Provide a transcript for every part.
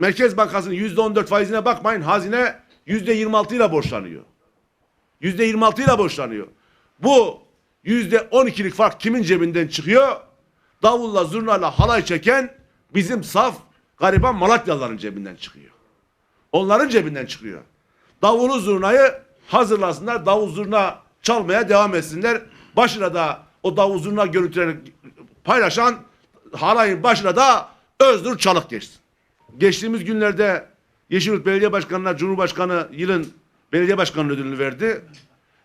Merkez Bankası'nın yüzde on dört faizine bakmayın. Hazine yüzde yirmi altı ile borçlanıyor. Yüzde yirmi altı ile borçlanıyor. Bu yüzde on ikilik fark kimin cebinden çıkıyor? Davulla zurnayla halay çeken bizim saf gariban Malatyalıların cebinden çıkıyor. Onların cebinden çıkıyor. Davulu zurnayı hazırlasınlar. Davul zurna çalmaya devam etsinler. Başına da o davul zurna görüntülerini paylaşan halayın başına da Özgür Çalık geçsin. Geçtiğimiz günlerde Yeşilyurt Belediye Başkanı'na Cumhurbaşkanı yılın belediye başkanı ödülünü verdi.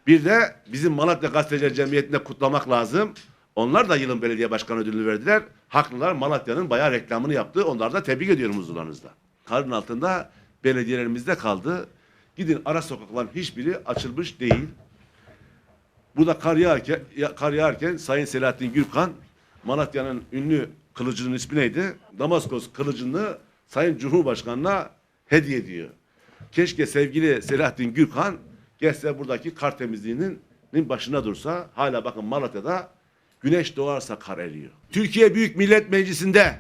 Bir de bizim Malatya Gazeteciler Cemiyeti'nde kutlamak lazım. Onlar da yılın belediye başkanı ödülünü verdiler. Haklılar Malatya'nın bayağı reklamını yaptı. Onları da tebrik ediyorum huzurlarınızda. Karın altında belediyelerimizde kaldı. Gidin ara sokakların hiçbiri açılmış değil. Bu da kar yağarken, ya- kar yağarken Sayın Selahattin Gürkan Malatya'nın ünlü kılıcının ismi neydi? Damaskos kılıcını Sayın Cumhurbaşkanı'na hediye ediyor. Keşke sevgili Selahattin Gürkan gelse buradaki kar temizliğinin nin başına dursa. Hala bakın Malatya'da güneş doğarsa kar eriyor. Türkiye Büyük Millet Meclisi'nde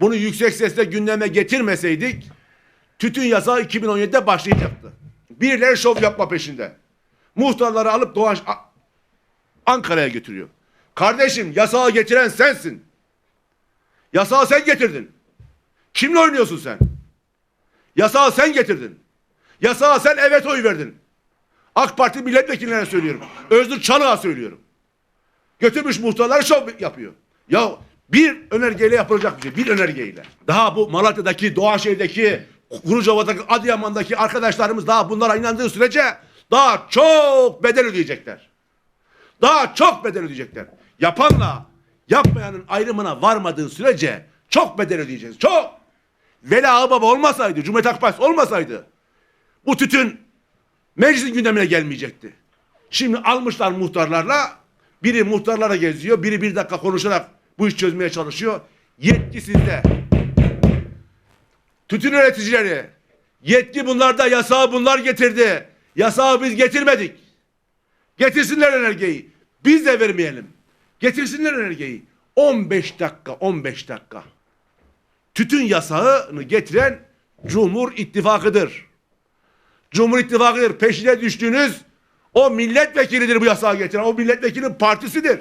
bunu yüksek sesle gündeme getirmeseydik tütün yasağı 2017'de başlayacaktı. Birileri şov yapma peşinde. Muhtarları alıp Doğaç A- Ankara'ya götürüyor. Kardeşim yasağı getiren sensin. Yasağı sen getirdin. Kimle oynuyorsun sen? Yasağı sen getirdin. Yasağı sen evet oy verdin. AK Parti milletvekillerine söylüyorum. Özgür Çalık'a söylüyorum. Götürmüş muhtarlar şov yapıyor. Ya bir önergeyle yapılacak bir şey. Bir önergeyle. Daha bu Malatya'daki, Doğaşehir'deki, Kurucova'daki, Adıyaman'daki arkadaşlarımız daha bunlara inandığı sürece daha çok bedel ödeyecekler. Daha çok bedel ödeyecekler. Yapanla yapmayanın ayrımına varmadığı sürece çok bedel ödeyeceğiz. Çok. Veli Ağababa olmasaydı, Cumhuriyet Halk olmasaydı bu tütün meclisin gündemine gelmeyecekti. Şimdi almışlar muhtarlarla biri muhtarlara geziyor, biri bir dakika konuşarak bu işi çözmeye çalışıyor. Yetki sizde. Tütün üreticileri. Yetki bunlarda, yasağı bunlar getirdi. Yasağı biz getirmedik. Getirsinler enerjiyi. Biz de vermeyelim. Getirsinler enerjiyi. 15 dakika, 15 dakika tütün yasağını getiren Cumhur İttifakı'dır. Cumhur İttifakı'dır. Peşine düştüğünüz o milletvekilidir bu yasağı getiren. O milletvekilinin partisidir.